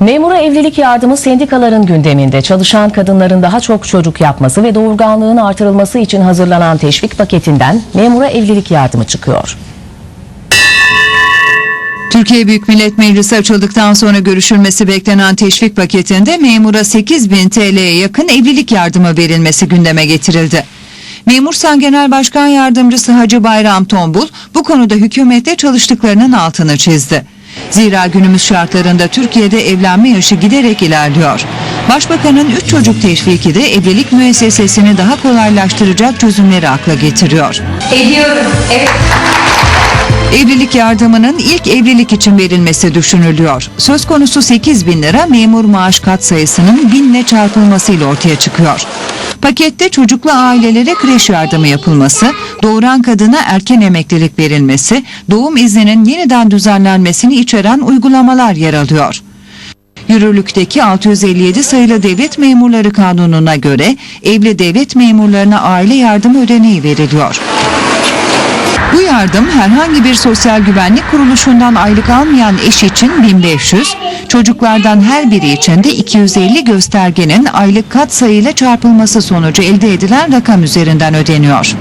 Memura evlilik yardımı sendikaların gündeminde çalışan kadınların daha çok çocuk yapması ve doğurganlığın artırılması için hazırlanan teşvik paketinden memura evlilik yardımı çıkıyor. Türkiye Büyük Millet Meclisi açıldıktan sonra görüşülmesi beklenen teşvik paketinde memura 8 bin TL'ye yakın evlilik yardımı verilmesi gündeme getirildi. Memursan Genel Başkan Yardımcısı Hacı Bayram Tombul bu konuda hükümette çalıştıklarının altını çizdi. Zira günümüz şartlarında Türkiye'de evlenme yaşı giderek ilerliyor. Başbakanın 3 çocuk teşviki de evlilik müessesesini daha kolaylaştıracak çözümleri akla getiriyor. Ediyorum. Evet. Evlilik yardımının ilk evlilik için verilmesi düşünülüyor. Söz konusu 8 bin lira memur maaş kat sayısının binle çarpılmasıyla ortaya çıkıyor. Pakette çocuklu ailelere kreş yardımı yapılması, doğuran kadına erken emeklilik verilmesi, doğum izninin yeniden düzenlenmesini içeren uygulamalar yer alıyor. Yürürlükteki 657 sayılı devlet memurları kanununa göre evli devlet memurlarına aile yardımı ödeneği veriliyor. Bu yardım herhangi bir sosyal güvenlik kuruluşundan aylık almayan eş için 1500, çocuklardan her biri için de 250 göstergenin aylık kat sayıyla çarpılması sonucu elde edilen rakam üzerinden ödeniyor.